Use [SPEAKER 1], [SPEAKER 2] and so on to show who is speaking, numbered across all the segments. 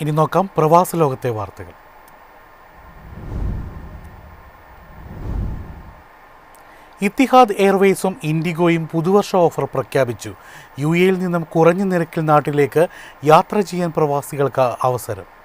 [SPEAKER 1] ഇനി നോക്കാം പ്രവാസ ലോകത്തെ വാർത്തകൾ. ഇത്തിഹാദ് എയർവേസും ഇൻഡിഗോയും പുതുവർഷ ഓഫർ പ്രഖ്യാപിച്ചു. യു എയിൽ നിന്നും കുറഞ്ഞ നിരക്കിൽ നാട്ടിലേക്ക് യാത്ര ചെയ്യാൻ പ്രവാസികൾക്ക് അവസരം.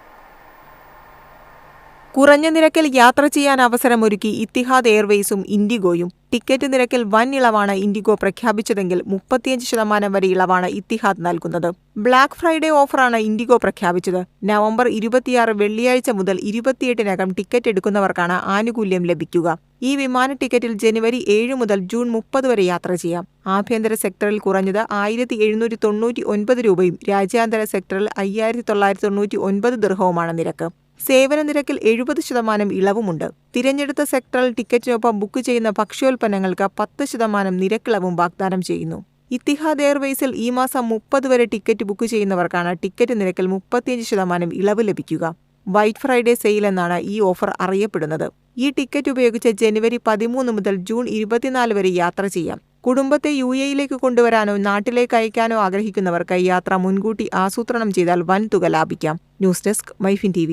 [SPEAKER 2] കുറഞ്ഞ നിരക്കിൽ യാത്ര ചെയ്യാൻ അവസരമൊരുക്കി ഇത്തിഹാദ് എയർവേസും ഇൻഡിഗോയും. ടിക്കറ്റ് നിരക്കിൽ വൻ ഇളവാണ് ഇൻഡിഗോ പ്രഖ്യാപിച്ചതെങ്കിൽ മുപ്പത്തിയഞ്ച് ശതമാനം വരെ ഇളവാണ് ഇത്തിഹാദ് നൽകുന്നത്. ബ്ലാക്ക് ഫ്രൈഡേ ഓഫറാണ് ഇൻഡിഗോ പ്രഖ്യാപിച്ചത്. നവംബർ ഇരുപത്തിയാറ് വെള്ളിയാഴ്ച മുതൽ ഇരുപത്തിയെട്ടിനകം ടിക്കറ്റ് എടുക്കുന്നവർക്കാണ് ആനുകൂല്യം ലഭിക്കുക. ഈ വിമാന ടിക്കറ്റിൽ ജനുവരി ഏഴ് മുതൽ ജൂൺ മുപ്പത് വരെ യാത്ര ചെയ്യാം. ആഭ്യന്തര സെക്ടറിൽ കുറഞ്ഞത് ആയിരത്തി എഴുന്നൂറ്റി തൊണ്ണൂറ്റി ഒൻപത് രൂപയും രാജ്യാന്തര സെക്ടറിൽ അയ്യായിരത്തി തൊള്ളായിരത്തി തൊണ്ണൂറ്റി ഒൻപത് ദൃഹവുമാണ് നിരക്ക്. സേവന നിരക്കിൽ എഴുപത് ശതമാനം ഇളവുമുണ്ട്. തിരഞ്ഞെടുത്ത സെക്ടറൽ ടിക്കറ്റിനൊപ്പം ബുക്ക് ചെയ്യുന്ന ഭക്ഷ്യോൽപ്പന്നങ്ങൾക്ക് പത്ത് ശതമാനം നിരക്കിളവും വാഗ്ദാനം ചെയ്യുന്നു. ഇത്തിഹാദ് എയർവേസിൽ ഈ മാസം മുപ്പത് വരെ ടിക്കറ്റ് ബുക്ക് ചെയ്യുന്നവർക്കാണ് ടിക്കറ്റ് നിരക്കിൽ മുപ്പത്തിയഞ്ച് ശതമാനം ഇളവ് ലഭിക്കുക. വൈറ്റ് ഫ്രൈഡേ സെയിൽ എന്നാണ് ഈ ഓഫർ അറിയപ്പെടുന്നത്. ഈ ടിക്കറ്റ് ഉപയോഗിച്ച് ജനുവരി പതിമൂന്ന് മുതൽ ജൂൺ ഇരുപത്തിനാല് വരെ യാത്ര ചെയ്യാം. കുടുംബത്തെ യു എയിലേക്ക് കൊണ്ടുവരാനോ നാട്ടിലേക്ക് അയക്കാനോ ആഗ്രഹിക്കുന്നവർക്ക് യാത്ര മുൻകൂട്ടി ആസൂത്രണം ചെയ്താൽ വൻ തുക ലാഭിക്കാം. ന്യൂസ് ഡെസ്ക് മൈഫിൻ ടി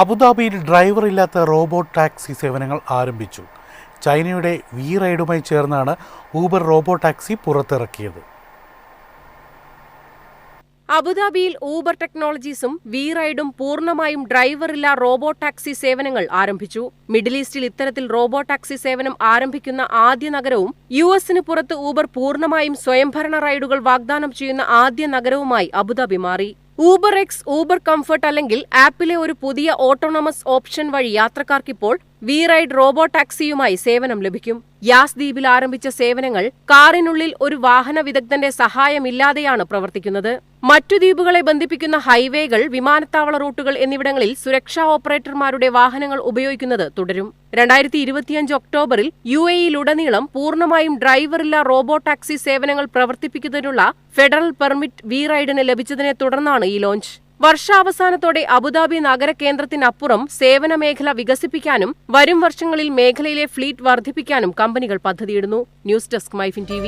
[SPEAKER 1] അബുദാബിയിൽ ഡ്രൈവർ ഇല്ലാത്ത റോബോട്ട് ടാക്സി സേവനങ്ങൾ ആരംഭിച്ചു. ചൈനയുടെ വി റൈഡുമായി ചേർന്നാണ് ഊബർ റോബോട്ട് ടാക്സി പുറത്തിറക്കിയത്.
[SPEAKER 3] അബുദാബിയിൽ ഊബർ ടെക്നോളജീസും വി റൈഡും പൂർണമായും ഡ്രൈവറില്ല റോബോട്ട് ടാക്സി സേവനങ്ങൾ ആരംഭിച്ചു. മിഡിൽ ഈസ്റ്റിൽ ഇത്തരത്തിൽ റോബോട്ട് ടാക്സി സേവനം ആരംഭിക്കുന്ന ആദ്യ നഗരവും യു എസിന് പുറത്ത് ഊബർ പൂർണമായും സ്വയംഭരണ റൈഡുകൾ വാഗ്ദാനം ചെയ്യുന്ന ആദ്യ നഗരവുമായി അബുദാബി മാറി. ഊബർ എക്സ് ഊബർ കംഫർട്ട് അല്ലെങ്കിൽ ആപ്പിലെ ഒരു പുതിയ ഓട്ടോണമസ് ഓപ്ഷൻ വഴി യാത്രക്കാർക്കിപ്പോൾ വി റൈഡ് റോബോ ടാക്സിയുമായി സേവനം ലഭിക്കും. യാസ് ദ്വീപിൽ ആരംഭിച്ച സേവനങ്ങൾ കാറിനുള്ളിൽ ഒരു വാഹന വിദഗ്ധന്റെ സഹായമില്ലാതെയാണ് പ്രവർത്തിക്കുന്നത്. മറ്റു ദ്വീപുകളെ ബന്ധിപ്പിക്കുന്ന ഹൈവേകൾ വിമാനത്താവള റൂട്ടുകൾ എന്നിവിടങ്ങളിൽ സുരക്ഷാ ഓപ്പറേറ്റർമാരുടെ വാഹനങ്ങൾ ഉപയോഗിക്കുന്നത് തുടരും. രണ്ടായിരത്തി ഇരുപത്തിയഞ്ച് ഒക്ടോബറിൽ യു എയിലുടനീളം പൂർണമായും ഡ്രൈവറില്ല റോബോ ടാക്സി സേവനങ്ങൾ പ്രവർത്തിപ്പിക്കുന്നതിനുള്ള ഫെഡറൽ പെർമിറ്റ് വി റൈഡിന് ലഭിച്ചതിനെ തുടർന്നാണ് ഈ ലോഞ്ച്. വർഷാവസാനത്തോടെ അബുദാബി നഗരകേന്ദ്രത്തിനപ്പുറം സേവന മേഖല വികസിപ്പിക്കാനും വരും വർഷങ്ങളിൽ മേഖലയിലെ ഫ്ലീറ്റ് വർദ്ധിപ്പിക്കാനും കമ്പനികൾ പദ്ധതിയിടുന്നു. News desk MyFin T